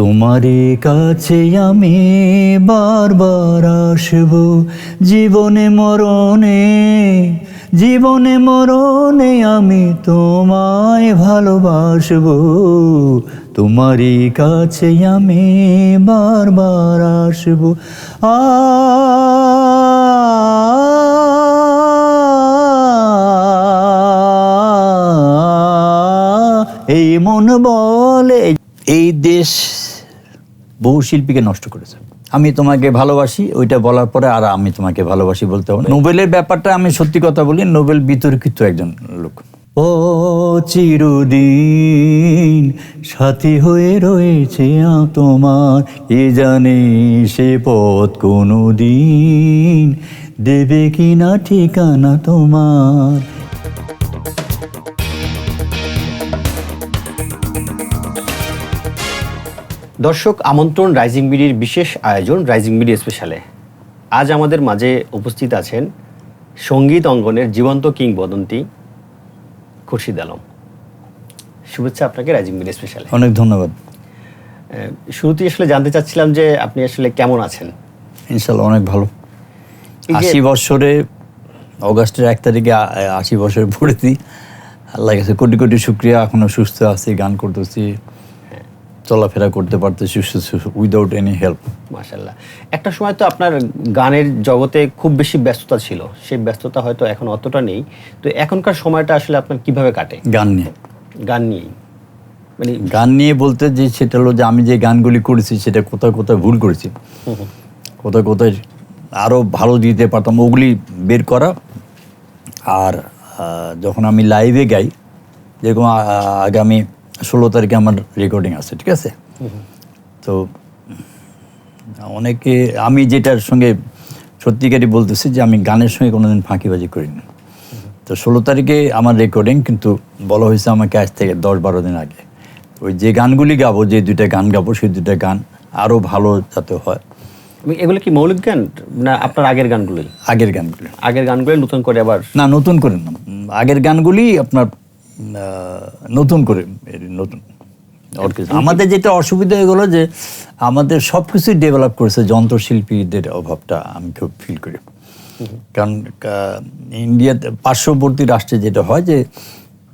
তোমারই কাছে আমি বারবার আসব জীবনে মরণে জীবনে মরণে আমি তোমায় ভালোবাসব। তোমারই কাছে আমি বারবার আসব। আ, এই মন বলে, এই দেশ বহু শিল্পীকে নষ্ট করেছে। আমি তোমাকে ভালোবাসি, ওইটা বলার পরে আর আমি তোমাকে ভালোবাসি বলতে হবে। নোবেলের ব্যাপারটা আমি সত্যি কথা বলি, নোবেল বিতর্কিত একজন লোক। ও চিরদিন সাথী হয়ে রয়েছে তোমার এ জানে সে পথ কোনো দিন দেবে কি না ঠিকানা তোমার। দর্শক আমন্ত্রণ রাইজিং মিডির বিশেষ আয়োজন রাইজিং মিডি স্পেশালে আজ আমাদের মাঝে উপস্থিত আছেন সংগীত অঙ্গনের জীবন্ত কিংবদন্তি খুরশিদ আলম। শুভেচ্ছা আপনাকে রাইজিং মিডি স্পেশালে অনেক ধন্যবাদ। শুরুতেই আসলে জানতে চাচ্ছিলাম যে আপনি আসলে কেমন আছেন? ইনশাল্লাহ অনেক ভালো। আশি বছরে অগাস্টের এক তারিখে আশি বছরে পড়েছি। আল্লাহ কাছে কোটি কোটি শুক্রিয়া। এখনও সুস্থ আছি গান করতেছি। চলাফেরা করতে পারতেছি উইদাউট এনি হেল্প মাশাল্লাহ একটা সময় তো আপনার গানের জগতে খুব বেশি ব্যস্ততা ছিল সেই ব্যস্ততা হয়তো এখন অতটা নেই। তো এখনকার সময়টা আসলে আপনার কীভাবে কাটে? গান নিয়ে। গান নিয়েই মানে গান নিয়ে বলতে যে সেটা হলো যে আমি যে গানগুলি করেছি সেটা কোথায় কোথায় ভুল করেছি। কোথায় কোথায় আরও ভালো দিতে পারতাম ওগুলি বের করা। আর যখন আমি লাইভে গাই যেরকম আগামী ষোলো তারিখে আমার রেকর্ডিং আছে ঠিক আছে? তো অনেকে আমি যেটার সঙ্গে সত্যিকারই বলতেছি যে আমি গানের সঙ্গে কোনোদিন ফাঁকিবাজি করিনি। তো ষোলো তারিখে আমার রেকর্ডিং কিন্তু বলা হয়েছে আমাকে আজ থেকে দশ বারো দিন আগে। ওই যে গানগুলি গাবো যে দুইটা গান গাবো সেই দুইটা গান আরও ভালো যাতে হয়। এগুলো কি মৌলিক গান না আপনার আগের গানগুলোই আগের গানগুলি। আগের গানগুলো নতুন করে আবার না নতুন করে না। আগের গানগুলি আপনার নতুন করে নতুন। আমাদের যেটা অসুবিধা হয়ে গেলো যে আমাদের সব কিছুই ডেভেলপ করেছে যন্ত্রশিল্পীদের অভাবটা আমি খুব ফিল করি। কারণ আহ, ইন্ডিয়াতে পার্শ্ববর্তী রাষ্ট্রে যেটা হয় যে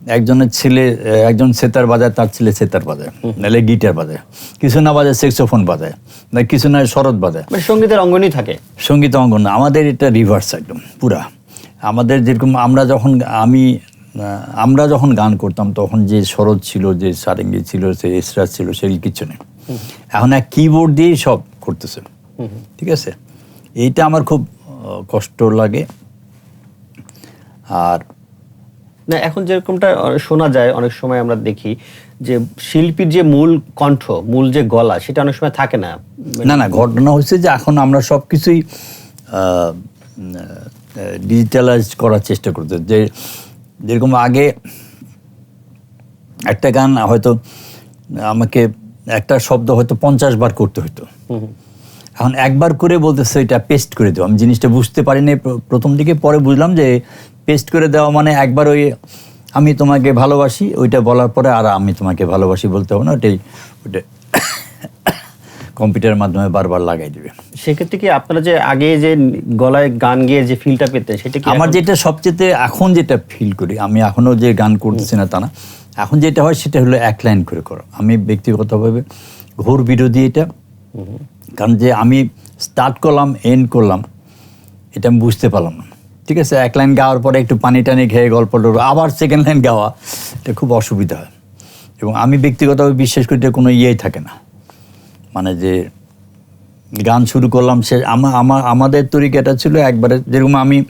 একজনের ছেলে একজন সেতার বাজায় তার ছেলে সেতার বাজায় নাহলে গিটার বাজায় কিছু না বাজায় সেক্সোফোন বাজায় না কিছু না শরৎ বাজায়। মানে সঙ্গীতের অঙ্গনই থাকে। সংগীত অঙ্গন আমাদের এটা রিভার্স একদম পুরা। আমাদের যেরকম আমরা যখন আমি আমরা যখন গান করতাম তখন যে শরৎ ছিল যে সারেঙ্গি ছিল সে এসরা ছিল সেগুলি কিচ্ছু নেই। এখন এক কিবোর্ড দিয়েই সব করতেছে। ঠিক আছে? এইটা আমার খুব কষ্ট লাগে। আর না এখন যেরকমটা শোনা যায় অনেক সময় আমরা দেখি যে শিল্পীর যে মূল কণ্ঠ মূল যে গলা সেটা অনেক সময় থাকে না। না না ঘটনা হচ্ছে যে এখন আমরা সব কিছুই ডিজিটালাইজ করার চেষ্টা করতে যে যেরকম আগে একটা গান হয়তো আমাকে একটা শব্দ হয়তো পঞ্চাশ বার করতে হতো এখন একবার করে বলতেছে এটা পেস্ট করে দেবো আমি জিনিসটা বুঝতে পারিনি। প্রথম দিকে পরে বুঝলাম যে পেস্ট করে দেওয়া মানে একবার ওই আমি তোমাকে ভালোবাসি। ওইটা বলার পরে আর আমি তোমাকে ভালোবাসি বলতে হবে না। ওটাই ওটা কম্পিউটারের মাধ্যমে বারবার লাগাই দিবে। সেক্ষেত্রে কি আপনারা যে আগে যে গলায় গান গিয়ে যে ফিলটা পেতেন সেটা কি আমার যেটা সবচেয়ে এখন যেটা ফিল করি আমি এখনও যে গান করতেছি না তা না এখন যেটা হয় সেটা হলো এক লাইন করে করো। আমি ব্যক্তিগতভাবে ঘোর বিরোধী এটা কারণ যে আমি স্টার্ট করলাম এন্ড করলাম এটা আমি বুঝতে পারলাম না। ঠিক আছে এক লাইন গাওয়ার পরে একটু পানি টানি খেয়ে গল্প আবার সেকেন্ড লাইন গাওয়া এটা খুব অসুবিধা হয়। এবং আমি ব্যক্তিগতভাবে বিশ্বাস করি এটা কোনো ইয়েই থাকে না। মানে যে গান শুরু করলাম সে আমা- আমা- আমাদের তরিকাটা ছিল একবারে যেরকম আমি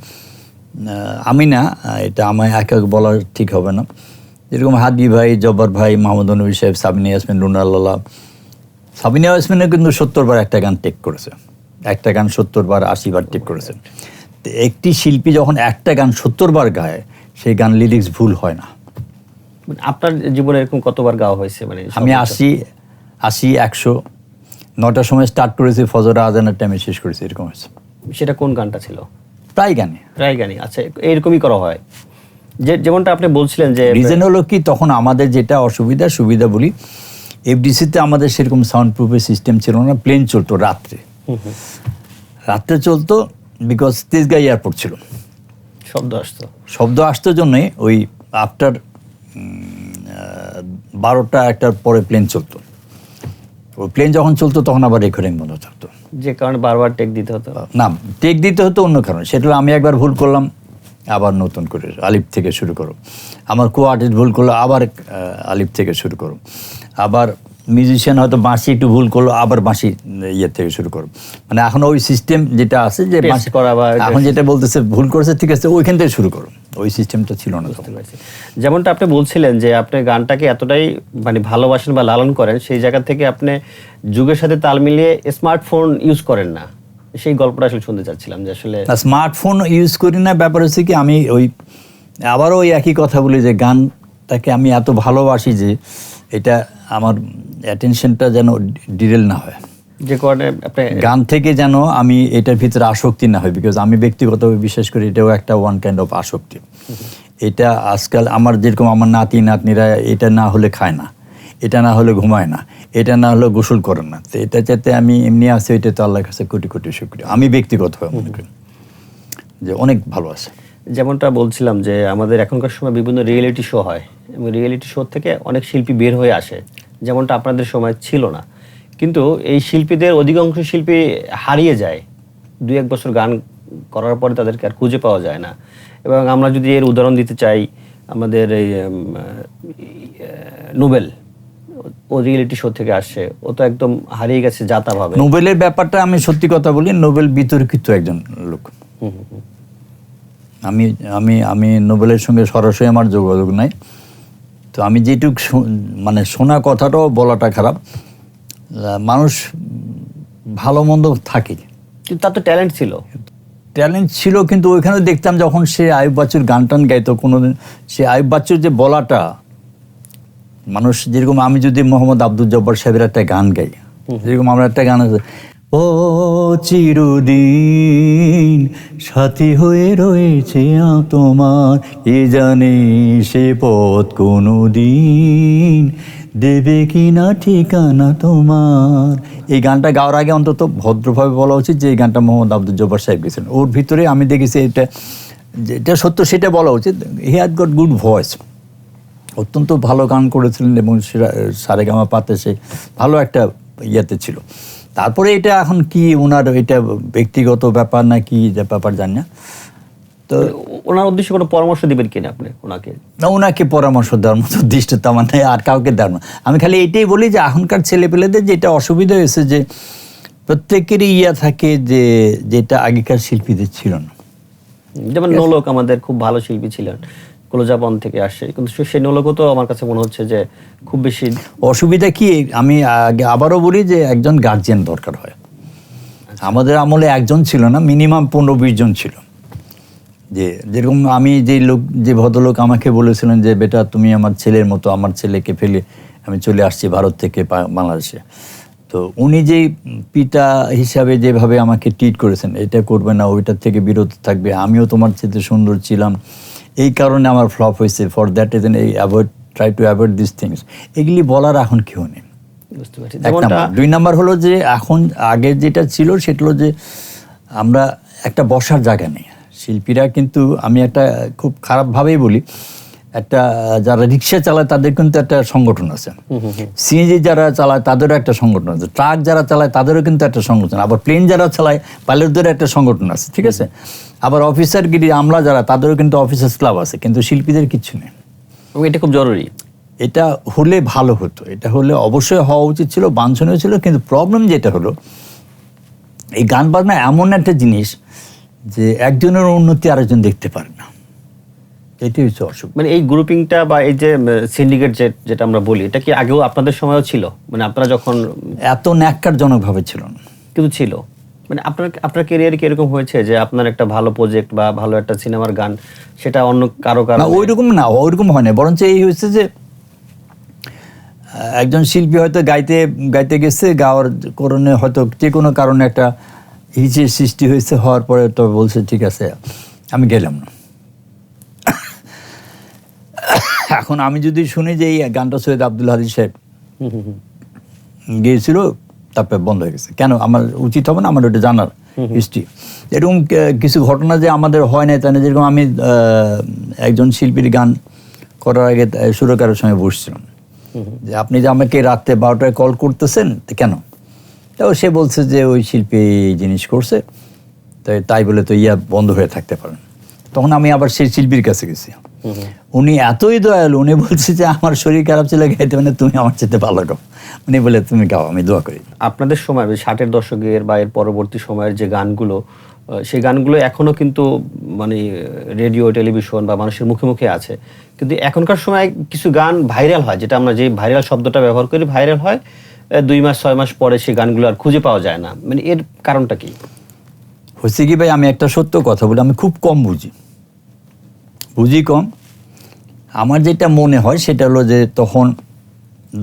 আমি না এটা আমায় এক এক বলা ঠিক হবে না। যেরকম হাদি ভাই জব্বার ভাই মাহমুদ নবী সাহেব সাবিনা ইয়াসমিন রুনাল্লাহ সাবিনা ইয়াসমিনও কিন্তু সত্তর বার একটা গান টেক করেছে। একটা গান সত্তর বার আশি বার টেক করেছে। তো একটি শিল্পী যখন একটা গান সত্তর বার গায় সেই গান লিরিক্স ভুল হয় না। আপনার জীবনে এরকম কতবার গাওয়া হয়েছে? মানে আমি? আশি আশি একশো নটার সময় স্টার্ট করেছি ফজর আজানের টাইমে শেষ করেছি এরকম হয়েছে। সেটা কোন গানটা ছিল? প্রায় গানে প্রায় গানই আচ্ছা এরকমই করা হয়। যে যেমনটা আপনি বলছিলেন যে রিজন হলো কি তখন আমাদের যেটা অসুবিধা সুবিধা বলি এফডিসিতে আমাদের সেরকম সাউন্ড প্রুফের সিস্টেম ছিল না প্লেন চলতো রাত্রে। রাত্রে চলতো বিকজ তেজগাঁ এয়ারপোর্ট ছিল। শব্দ আসতো। শব্দ আসতে জন্যে ওই আফটার বারোটা একটার পরে প্লেন চলতো। প্লেন যখন চলতো তখন আবার রেকর্ডিং বন্ধ থাকতো। যে কারণে বারবার টেক দিতে হতো। না টেক দিতে হতো অন্য কারণে। সেটা হলো আমি একবার ভুল করলাম আবার নতুন করে আলিফ থেকে শুরু করো। আমার কো আর্টিস্ট ভুল করল আবার আলিফ থেকে শুরু করো। আবার মিউজিশিয়ান হয়তো বাঁশি একটু ভুল করল আবার বাঁশি ইয়ে থেকে শুরু করো মানে এখন ওই সিস্টেম যেটা আছে যে বাঁশি করা বা- এখন যেটা বলতেছে ভুল করেছে ঠিক আছে ওইখান থেকে শুরু করো। ওই সিস্টেমটা ছিল না বুঝতে পারছি। যেমনটা আপনি বলছিলেন যে আপনি গানটাকে এতটাই মানে ভালোবাসেন বা লালন করেন সেই জায়গা থেকে আপনি যুগের সাথে তাল মিলিয়ে স্মার্টফোন ইউজ করেন না। সেই গল্পটা আসলে শুনতে চাচ্ছিলাম যে আসলে স্মার্টফোন ইউজ করি না ব্যাপার হচ্ছে কি আমি ওই আবারও ওই একই কথা বলি যে গানটাকে আমি এত ভালোবাসি যে এটা আমার অ্যাটেনশনটা যেন ডিরেল না হয়। যে কারণে আপনি গান থেকে যেন আমি এটার ভিতরে আসক্তি না হয় বিকজ আমি ব্যক্তিগতভাবে বিশ্বাস করি এটাও একটা ওয়ান কাইন্ড অফ আসক্তি। এটা আজকাল আমার যেরকম আমার নাতি নাতনিরা এটা না হলে খায় না এটা না হলে ঘুমায় না এটা না হলে গোসল করে না। তো এটা যাতে আমি এমনি আছি এটা তো আল্লাহর কাছে কোটি কোটি শুক্রিয়া। আমি ব্যক্তিগতভাবে মনে করি যে অনেক ভালো আছে। যেমনটা বলছিলাম যে আমাদের এখনকার সময় বিভিন্ন রিয়েলিটি শো হয়। এবং রিয়েলিটি শো থেকে অনেক শিল্পী বের হয়ে আসে যেমনটা আপনাদের সময় ছিল না। কিন্তু এই শিল্পীদের অধিকাংশ শিল্পী হারিয়ে যায়। দু এক বছর গান করার পরে তাদেরকে আর খুঁজে পাওয়া যায় না। এবং আমরা যদি এর উদাহরণ দিতে চাই আমাদের এই নোবেল ও রিয়েলিটি শো থেকে আসছে ও তো একদম হারিয়ে গেছে যাতাভাবে। নোবেলের ব্যাপারটা আমি সত্যি কথা বলি নোবেল বিতর্কিত একজন লোক। হুম, হুম, হুম। আমি আমি আমি নোবেলের সঙ্গে সরাসরি আমার যোগাযোগ নাই। তো আমি যেটুক মানে শোনা কথাটাও বলাটা খারাপ। মানুষ ভালো মন্দ থাকে। কিন্তু তার তো ট্যালেন্ট ছিল। ট্যালেন্ট ছিল কিন্তু ওইখানে দেখতাম যখন সে আয়ুব বাচ্চুর গান টান গাইতো কোনোদিন সে আয়ুব বাচ্চুর যে বলাটা মানুষ যেরকম আমি যদি মোহাম্মদ আব্দুল জব্বার সাহেবের একটা গান গাই যেরকম আমার একটা গান আছে ও চিরদিন সাথী হয়ে রয়েছে তোমার। এ জানে সে পথ কোনো দিন দেবে কি না ঠিকানা তোমার। এই গানটা গাওয়ার আগে অন্তত ভদ্রভাবে বলা উচিত যে এই গানটা মোহাম্মদ আব্দুল জব্বার সাহেব গেছেন। ওর ভিতরে আমি দেখেছি এটা, যেটা সত্য সেটা বলা উচিত। He had got good voice. অত্যন্ত ভালো গান করেছিলেন এবং সারেগামা পাতে সে ভালো একটা ইয়েতে ছিল। তারপরে এটা এখন কি ওনার এটা ব্যক্তিগত ব্যাপার না কি যে ব্যাপার জানি না। তো ওনার উদ্দেশ্যে কোনো পরামর্শ দিবেন কিনা আপনি ওনাকে? না ওনাকে পরামর্শ দেওয়ার মতো দৃষ্টতা আমার নেই আর কাউকে দেওয়ার না আমি খালি এটাই বলি যে এখনকার ছেলেপেলেদের যেটা অসুবিধা হয়েছে যে প্রত্যেকেরই ইয়া থাকে যে যেটা আগেকার শিল্পীদের ছিল না। যেমন নোলক আমাদের খুব ভালো শিল্পী ছিলেন। কলোজাবন থেকে আসে। কিন্তু সেই নোলকও তো আমার কাছে মনে হচ্ছে যে খুব বেশি অসুবিধা কি আমি আগে আবারও বলি যে একজন গার্জিয়ান দরকার হয়। আমাদের আমলে একজন ছিল না মিনিমাম পনেরো বিশ জন ছিল। যে যেরকম আমি যে লোক যে ভদ্রলোক আমাকে বলেছিলেন যে বেটা তুমি আমার ছেলের মতো আমার ছেলেকে ফেলে আমি চলে আসছি ভারত থেকে বাংলাদেশে। তো উনি যেই পিতা হিসাবে যেভাবে আমাকে ট্রিট করেছেন এটা করবে না ওইটার থেকে বিরত থাকবে আমিও তোমার চেয়ে সুন্দর ছিলাম। এই কারণে আমার ফ্লপ হয়েছে। ফর দ্যাট ইজ এই avoid try to avoid this things এগুলি বলার এখন কেউ নেই। বুঝতে পারছি। দুই নাম্বার হলো যে এখন আগে যেটা ছিল সেটা হলো যে আমরা একটা বসার জায়গা নেই। শিল্পীরা কিন্তু আমি একটা খুব খারাপভাবেই বলি একটা যারা রিক্সা চালায় তাদের কিন্তু একটা সংগঠন আছে। সিএনজি যারা চালায় তাদেরও একটা সংগঠন আছে। ট্রাক যারা চালায় তাদেরও কিন্তু একটা সংগঠন আবার প্লেন যারা চালায় পাইলটদের একটা সংগঠন আছে ঠিক আছে? আবার অফিসারগিরি আমলা যারা তাদেরও কিন্তু অফিসার্স ক্লাব আছে কিন্তু শিল্পীদের কিছু নেই। এটা খুব জরুরি। এটা হলে ভালো হতো। এটা হলে অবশ্যই হওয়া উচিত ছিল বাঞ্ছনীয় ছিল কিন্তু প্রবলেম যেটা হলো এই গান বাজনা এমন একটা জিনিস যে একজনের উন্নতি আরেকজন দেখতে পারে না। এটি হচ্ছে অসুবিধা মানে এই গ্রুপিংটা বা এই যে সিন্ডিকেট যেটা আমরা বলি এটা কি আগেও আপনাদের সময়ও ছিল? মানে আপনারা যখন এত ন্যাক্কারজনকভাবে ছিল না। কিন্তু ছিল। মানে আপনার আপনার ক্যারিয়ারে কি এরকম হয়েছে যে আপনার একটা ভালো প্রজেক্ট বা ভালো একটা সিনেমার গান সেটা অন্য কারও কারও ওইরকম না ওইরকম হয় না বরঞ্চ এই হয়েছে যে একজন শিল্পী হয়তো গাইতে গাইতে গেছে গাওয়ার কারণে হয়তো যে কোনো কারণে একটা হিচের সৃষ্টি হয়েছে হওয়ার পরে তো বলছে ঠিক আছে আমি গেলাম না। এখন আমি যদি শুনি যে এই গানটা সৈয়দ আব্দুল হাদি সাহেব গিয়েছিল, তারপরে বন্ধ হয়ে গেছে। কেন? আমার উচিত হবে না? আমার ওটা জানার হিস্ট্রি এরকম কিছু ঘটনা যে আমাদের হয় না তাই না, যেরকম আমি একজন শিল্পীর গান করার আগে সুরকারের সঙ্গে বসছিলাম। যে আপনি যে আমাকে রাত্রে বারোটায় কল করতেছেন কেন? তাও সে বলছে যে ওই শিল্পী এই জিনিস করছে, তাই তাই বলে তো ইয়া বন্ধ হয়ে থাকতে পারেন তখন আমি আবার সেই শিল্পীর কাছে গেছি। উনি এতই দয়ালু উনি বলছে যে আমার শরীর খারাপ ছিল গাইতে মানে তুমি আমার চেয়ে ভালো গাও উনি বলে তুমি গাও আমি দোয়া করি। আপনাদের সময় ষাটের দশকের বা এর পরবর্তী সময়ের যে গানগুলো সেই গানগুলো এখনও কিন্তু মানে রেডিও টেলিভিশন বা মানুষের মুখে মুখে আছে। কিন্তু এখনকার সময় কিছু গান ভাইরাল হয় যেটা আমরা যে ভাইরাল শব্দটা ব্যবহার করি ভাইরাল হয় দুই মাস ছয় মাস পরে সেই গানগুলো আর খুঁজে পাওয়া যায় না। মানে এর কারণটা কি? হচ্ছে কি ভাই আমি একটা সত্য কথা বলি আমি খুব কম বুঝি। বুঝি কম? আমার যেটা মনে হয় সেটা হলো যে তখন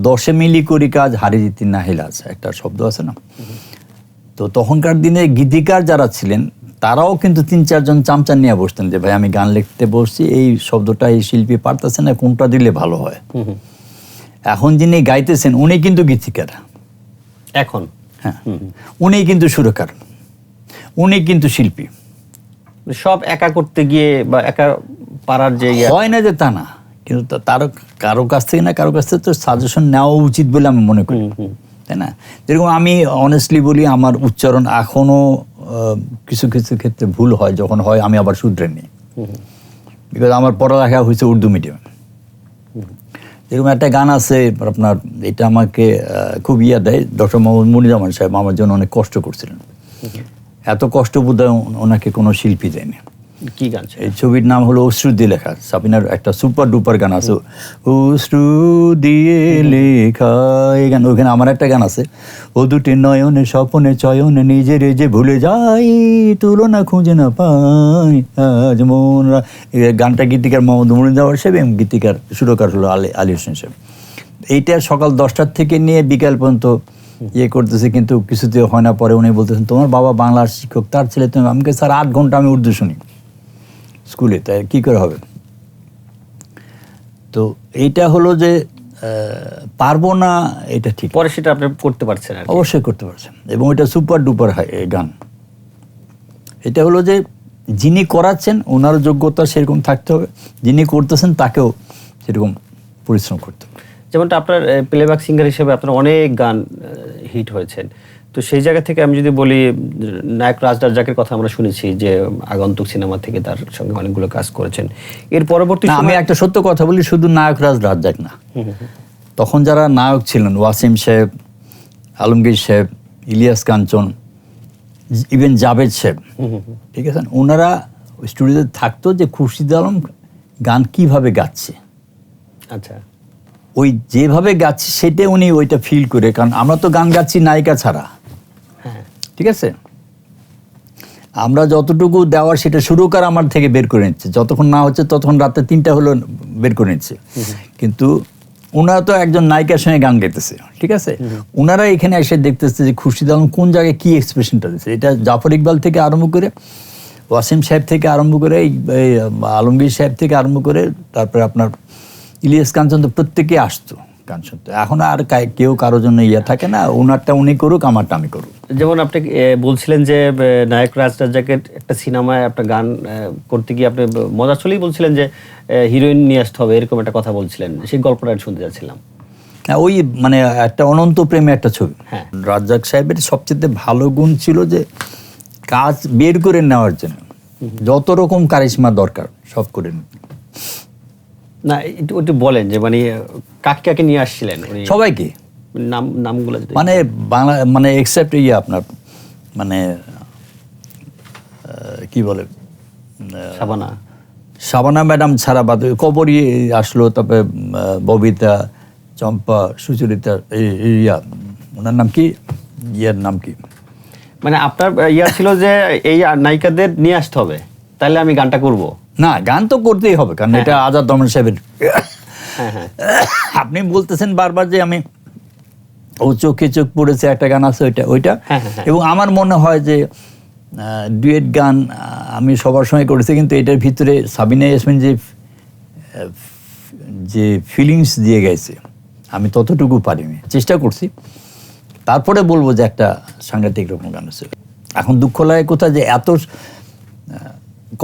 দশে মিলি করি কাজ হারি জিতি নাহিল আছে একটা শব্দ আছে না? তো তখনকার দিনে গীতিকার যারা ছিলেন তারাও কিন্তু তিন চারজন চামচা নিয়ে বসতেন যে ভাই আমি গান লিখতে বসছি এই শব্দটা এই শিল্পী পারতেছে না কোনটা দিলে ভালো হয়? এখন যিনি গাইতেছেন উনি কিন্তু গীতিকার। এখন? হ্যাঁ। উনি কিন্তু সুরকার। উনি কিন্তু শিল্পী। সব একা করতে গিয়ে বা একা পারার যে হয় না যে তা না কিন্তু তা- তারও কারও কাছ থেকে না কারও কাছ থেকে তো সাজেশন নেওয়া উচিত বলে আমি মনে করি। তাই না? যেরকম আমি অনেস্টলি বলি আমার উচ্চারণ এখনও আহ, কিছু কিছু ক্ষেত্রে ভুল হয় যখন হয় আমি আবার শুধরে নিই। বিকজ আমার পড়ালেখা হয়েছে উর্দু মিডিয়ামে এরকম একটা গান আছে আপনার এটা আমাকে খুব ইয়া দেয় ডক্টর মোহাম্মদ মুনিজামান সাহেব আমার জন্য অনেক কষ্ট করছিলেন। এত কষ্ট বোধহয় ওনাকে কোনো শিল্পী দেয়নি। কি গান এই ছবির নাম হলো অশ্রু দিয়ে লেখা। সাবিনার একটা সুপার ডুপার গান আছে। অশ্রু দিয়ে লেখা, এই গান ওইখানে আমার একটা গান আছে। ও দুটি নয়নে, স্বপনে চয়নে, নিজের যে ভুলে যাই, তুলনা খুঁজে না পাই, আজ মন গানটা গীতিকার মোহাম্মদ মুরিন্দাবার সাহেব এবং গীতিকার সুরকার হলো আলী আলী হোসেন সাহেব। এইটা সকাল দশটার থেকে নিয়ে বিকাল পর্যন্ত ইয়ে করতেছে, কিন্তু কিছুতে হয় না। পরে উনি বলতেছেন, তোমার বাবা বাংলার শিক্ষক, তার ছেলে তুমি আমাকে স্যার আট ঘণ্টা আমি উর্দু শুনি। স্কুলে তাই কি করে হবে? তো এইটা হলো যে পারব না এটা ঠিক পরে সেটা আপনি করতে পারছেন অবশ্যই করতে পারছেন। এবং এটা সুপার ডুপার হয় এই গান। এটা হলো যে যিনি করাচ্ছেন ওনার যোগ্যতা সেরকম থাকতে হবে। যিনি করতেছেন তাকেও সেরকম পরিশ্রম করতে হবে। যেমনটা আপনার প্লেব্যাক সিঙ্গার হিসেবে আপনার অনেক গান হিট হয়েছেন। তো সেই জায়গা থেকে আমি যদি বলি নায়ক রাজ রাজ্জাকের কথা আমরা শুনেছি যে আগন্তুক সিনেমা থেকে তার সঙ্গে অনেকগুলো কাজ করেছেন। এর পরবর্তী আমি একটা সত্য কথা বলি শুধু নায়ক রাজ রাজ্জাক না। তখন যারা নায়ক ছিলেন ওয়াসিম সাহেব আলমগীর সাহেব ইলিয়াস কাঞ্চন ইভেন জাভেদ সাহেব ঠিক আছে? ওনারা স্টুডিওতে থাকতো যে খুরশিদ আলম গান কীভাবে গাচ্ছে। আচ্ছা। ওই যেভাবে গাচ্ছে সেটা উনি ওইটা ফিল করে। কারণ আমরা তো গান গাচ্ছি নায়িকা ছাড়া। ঠিক আছে? আমরা যতটুকু দেওয়ার সেটা শুরু সুরকার আমার থেকে বের করে নিচ্ছে। যতক্ষণ না হচ্ছে ততক্ষণ রাতে তিনটা হলো বের করে নিচ্ছে। কিন্তু ওনারা তো একজন নায়িকার সঙ্গে গান গাইতেছে, ঠিক আছে? ওনারা এখানে এসে দেখতেছে যে খুরশিদ আলম কোন জায়গায় কি এক্সপ্রেশনটা দিচ্ছে এটা জাফর ইকবাল থেকে আরম্ভ করে, ওয়াসিম সাহেব থেকে আরম্ভ করে আলমগীর সাহেব থেকে আরম্ভ করে, তারপরে আপনার ইলিয়াস কাঞ্চন তো প্রত্যেকে আসতো। গান শুনতে। এখন আর কেউ কারোর জন্য ইয়ে থাকে না ওনারটা উনি করুক আমারটা আমি করুক। যেমন আপনি বলছিলেন যে নায়ক রাজ রাজ্জাকের একটা সিনেমায় একটা গান করতে গিয়ে আপনি মজা চলেই বলছিলেন যে হিরোইন নিয়ে আসতে হবে এরকম একটা কথা বলছিলেন। সেই গল্পটা শুনতে যাচ্ছিলাম। হ্যাঁ, ওই মানে একটা অনন্ত প্রেমে একটা ছবি। হ্যাঁ। রাজ্জাক সাহেবের সবচেয়ে ভালো গুণ ছিল যে কাজ বের করে নেওয়ার জন্য। যত রকম কারিশমা দরকার সব করে। না একটু একটু বলেন যে মানে কাকে কাকে নিয়ে আসছিলেন? সবাইকে। নাম নামগুলো মানে বাংলা মানে এক্সেপ্ট ইয়ে আপনার মানে কি বলে? সাবানা। শাবানা ম্যাডাম ছাড়া বাদ কবরই আসলো তারপরে ববিতা চম্পা সুচরিতা ইয়া ওনার নাম কি? ইয়ার নাম কি? মানে আপনার ইয়া ছিল যে এই নায়িকাদের নিয়ে আসতে হবে তাহলে আমি গানটা করব। না গান তো করতেই হবে কারণ এটা আজাদ রহমান সাহেবের হ্যাঁ হ্যাঁ। আপনি বলতেছেন বারবার যে আমি ও চোখে চোখ পড়েছে একটা গান আছে ওইটা ওইটা। হ্যাঁ, হ্যাঁ, হ্যাঁ। এবং আমার মনে হয় যে ডুয়েট গান আমি সবার সময় করেছি কিন্তু এটার ভিতরে সাবিনা ইয়াসমিন যে যে ফিলিংস দিয়ে গেছে আমি ততটুকু পারিনি। চেষ্টা করছি। তারপরে বলব যে একটা সাংঘাতিক রকম গান আছে। এখন দুঃখ লাগে কোথায় যে এত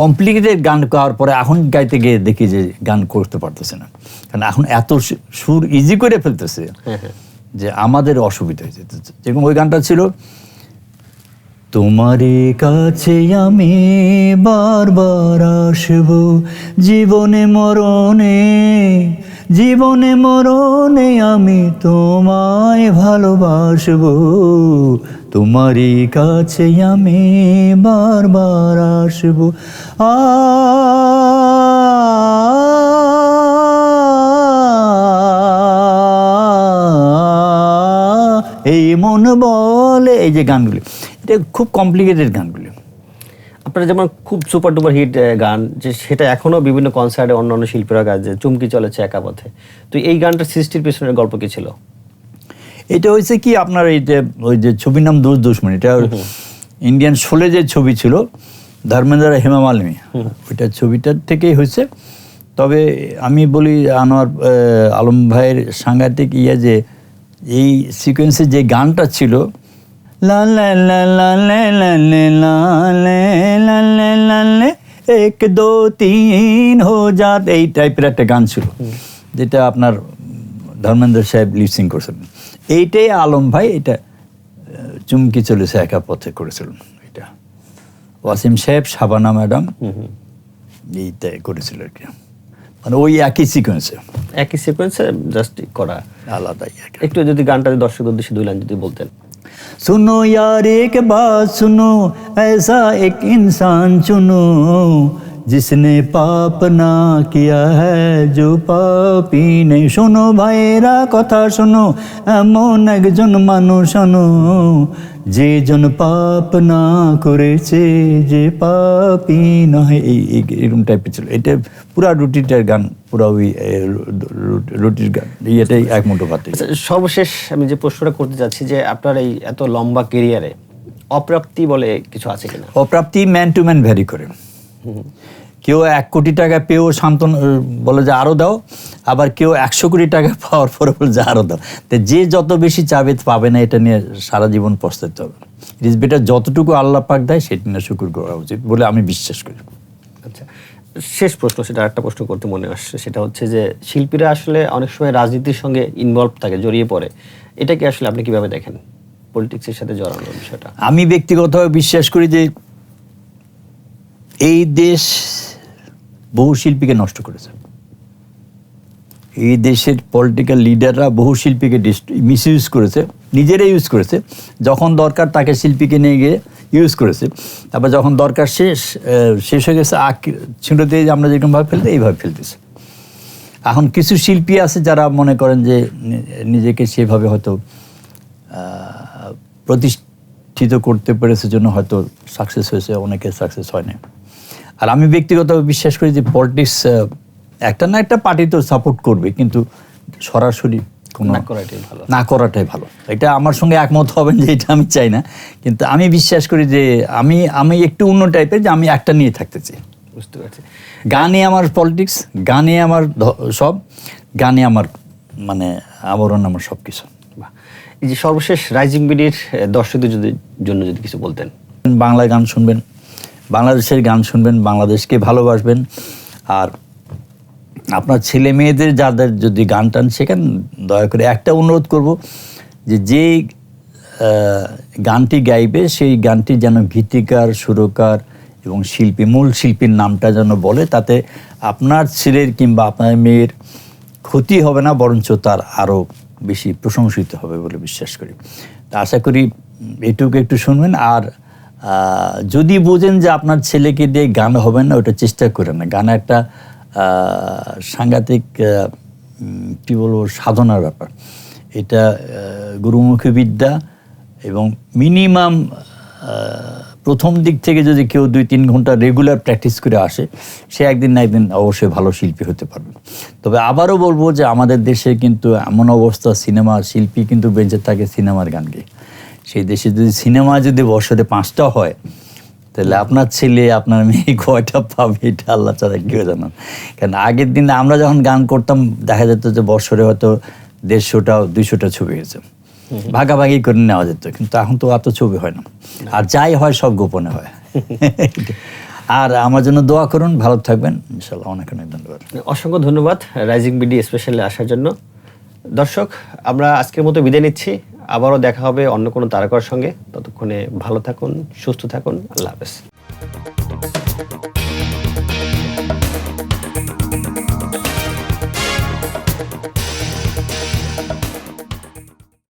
কমপ্লিকেটেড গান গাওয়ার পরে এখন গাইতে গিয়ে দেখি যে গান করতে পারতেছে না। কারণ এখন এত সুর ইজি করে ফেলতেছে যে আমাদের অসুবিধা হয়ে যেতেছে। যেরকম ওই গানটা ছিল তোমারে কাছে আমি বারবার আসব জীবনে মরণে জীবনে মরণে আমি তোমায় ভালোবাসব। তোমারই কাছে আমি বারবার আসব। আ, এই মন বলে, এই যে গানগুলি। এটা খুব কমপ্লিকেটেড গানগুলি। আপনারা যেমন খুব সুপার ডুপার হিট গান যে সেটা এখনও বিভিন্ন কনসার্টে অন্য অন্য শিল্পীরা গাছে চুমকি চলেছে একা পথে তো এই গানটা সৃষ্টির পেছনের গল্প কী ছিল? এটা হয়েছে কি আপনার এই যে ওই যে ছবির নাম দোষ দুশ্মন এটা ইন্ডিয়ান শোলে যে ছবি ছিল ধর্মেন্দ্র হেমা মালিনী ওইটা ছবিটার থেকেই হয়েছে। তবে আমি বলি আনোয়ার আলম ভাইয়ের সাংঘাতিক ইয়ে যে এই সিকোয়েন্সে যে গানটা ছিল লালে লালে লালে লালে লালে লালে এক দো তিন হো যাত এই টাইপের একটা গান ছিল যেটা আপনার ধর্মেন্দ্র সাহেব লিপসিং করেছিলেন এইটাই আলম ভাই এটা চুমকি চলেছে একা পথে করেছিল এটা ওয়াসিম সাহেব শাবানা ম্যাডাম এইটাই করেছিল আর কি মানে ওই একই সিকোয়েন্সে একই সিকোয়েন্সে জাস্ট করা আলাদাই একটু যদি গানটা দর্শকদের উদ্দেশ্যে দুই লাইন যদি বলতেন सुनो यार एक बात सुनो ऐसा एक इंसान चुनो। जिसने पाप ना किया है जो पापी नहीं শোনো ভাইরা কথা শোনো এমন একজন মানুষ শোনো যে জন পাপ না করেছে যে পাপি নয় এই এই- এরকম টাইপের ছিল এটা পুরা রুটিটার গান পুরা ওই এ, রু- রুটির গান এটাই এক মুঠো ভাতে আচ্ছা সর্বশেষ আমি যে প্রশ্নটা করতে যাচ্ছি যে আপনার এই এত লম্বা কেরিয়ারে অপ্রাপ্তি বলে কিছু আছে কিনা অপ্রাপ্তি ম্যান টু ম্যান ভ্যারি করে কেউ এক কোটি টাকা পেয়েও শান্তন বলে যে আরও দাও আবার কেউ একশো কোটি টাকা পাওয়ার পরে বলে যে আরও দাও। তো যে যত বেশি চাবে পাবে না এটা নিয়ে সারা জীবন পস্তাতে হবে। ইট ইজ বেটার যতটুকু আল্লাহ পাক দেয় সেটা নিয়ে শুকুর করা উচিত বলে আমি বিশ্বাস করি। আচ্ছা শেষ প্রশ্ন সেটা একটা প্রশ্ন করতে মনে আসছে সেটা হচ্ছে যে শিল্পীরা আসলে অনেক সময় রাজনীতির সঙ্গে ইনভলভ থাকে জড়িয়ে পড়ে। এটাকে আসলে আপনি কীভাবে দেখেন? পলিটিক্সের সাথে জড়ানোর বিষয়টা। আমি ব্যক্তিগতভাবে বিশ্বাস করি যে এই দেশ বহু শিল্পীকে নষ্ট করেছে। এই দেশের পলিটিক্যাল লিডাররা বহু শিল্পীকে মিস ইউজ করেছে নিজেরাই ইউজ করেছে। যখন দরকার তাকে শিল্পীকে নিয়ে গিয়ে ইউজ করেছে। তারপর যখন দরকার শেষ শেষ হয়ে গেছে আখ ছিঁড়ে দিয়ে আমরা যেরকমভাবে ফেলতে, এইভাবে ফেলতেছে। এখন কিছু শিল্পী আছে যারা মনে করেন যে নিজেকে সেভাবে হয়তো প্রতিষ্ঠিত করতে পেরেছে জন্য হয়তো সাকসেস হয়েছে অনেকে সাকসেস হয় না আর আমি ব্যক্তিগতভাবে বিশ্বাস করি যে পলিটিক্স একটা না একটা পার্টি তো সাপোর্ট করবে কিন্তু সরাসরি না করাটাই ভালো। না করাটাই ভালো। এটা আমার সঙ্গে একমত হবেন যে এটা আমি চাই না কিন্তু আমি বিশ্বাস করি যে আমি আমি একটু অন্য টাইপের যে আমি একটা নিয়ে থাকতে চাই। বুঝতে পারছি। গানে আমার পলিটিক্স গানে আমার সব গানে আমার মানে আবরণ আমার সব কিছু। এই যে সর্বশেষ রাইজিং বিডির দর্শকদের যদি জন্য যদি কিছু বলতেন। বাংলায় গান শুনবেন বাংলাদেশের গান শুনবেন, বাংলাদেশকে ভালোবাসবেন। আর আপনার ছেলে মেয়েদের যাদের যদি গান টান শেখান, দয়া করে একটা অনুরোধ করব যে যে গানটি গাইবে, সেই গানটি যেন গীতিকার, সুরকার এবং শিল্পী, মূল শিল্পীর নামটা যেন বলে, তাতে আপনার ছেলের কিংবা আপনার মেয়ের ক্ষতি হবে না, বরঞ্চ তার আরও বেশি প্রশংসিত হবে বলে বিশ্বাস করি। তা আশা করি এটুকু একটু শুনবেন। আর যদি বোঝেন যে আপনার ছেলেকে দিয়ে গান হবে না, ওটা চেষ্টা করেন। না গান একটা সাংঘাতিক কি বলব, সাধনার ব্যাপার। এটা গুরুমুখী বিদ্যা এবং মিনিমাম প্রথম দিক থেকে যদি কেউ দুই তিন ঘণ্টা রেগুলার প্র্যাকটিস করে আসে, সে একদিন না একদিন অবশ্যই ভালো শিল্পী হতে পারবে। তবে আবারও বলব যে আমাদের দেশে কিন্তু এমন অবস্থা সিনেমা শিল্পী কিন্তু বেঁচে থাকে সিনেমার গান গেয়ে সেই দেশে যদি সিনেমা যদি বছরে পাঁচটা হয়, তাহলে আপনার ছেলে, আপনার মেয়ে কয়টা পাবে এটা আল্লাহ ছাড়া কেউ জানান? কারণ আগের দিনে আমরা যখন গান করতাম, দেখা যেত যে বছরে হয়তো দেড়শোটা, দুইশোটা ছবি হয়েছে। ভাগাভাগি করে নেওয়া যেত, কিন্তু এখন তো অত ছবি হয় না। আর যাই হয়, সব গোপনে হয়। আর আমার জন্য দোয়া করুন, ভালো থাকবেন। ইনশাল্লাহ অনেক অনেক ধন্যবাদ। অসংখ্য ধন্যবাদ রাইজিং বিডি, স্পেশালে আসার জন্য। দর্শক, আমরা আজকের মতো বিদায় নিচ্ছি। আবারও দেখা হবে অন্য কোনো তারকার সঙ্গে। ততক্ষণে ভালো থাকুন সুস্থ থাকুন আল্লাহ হাফেজ।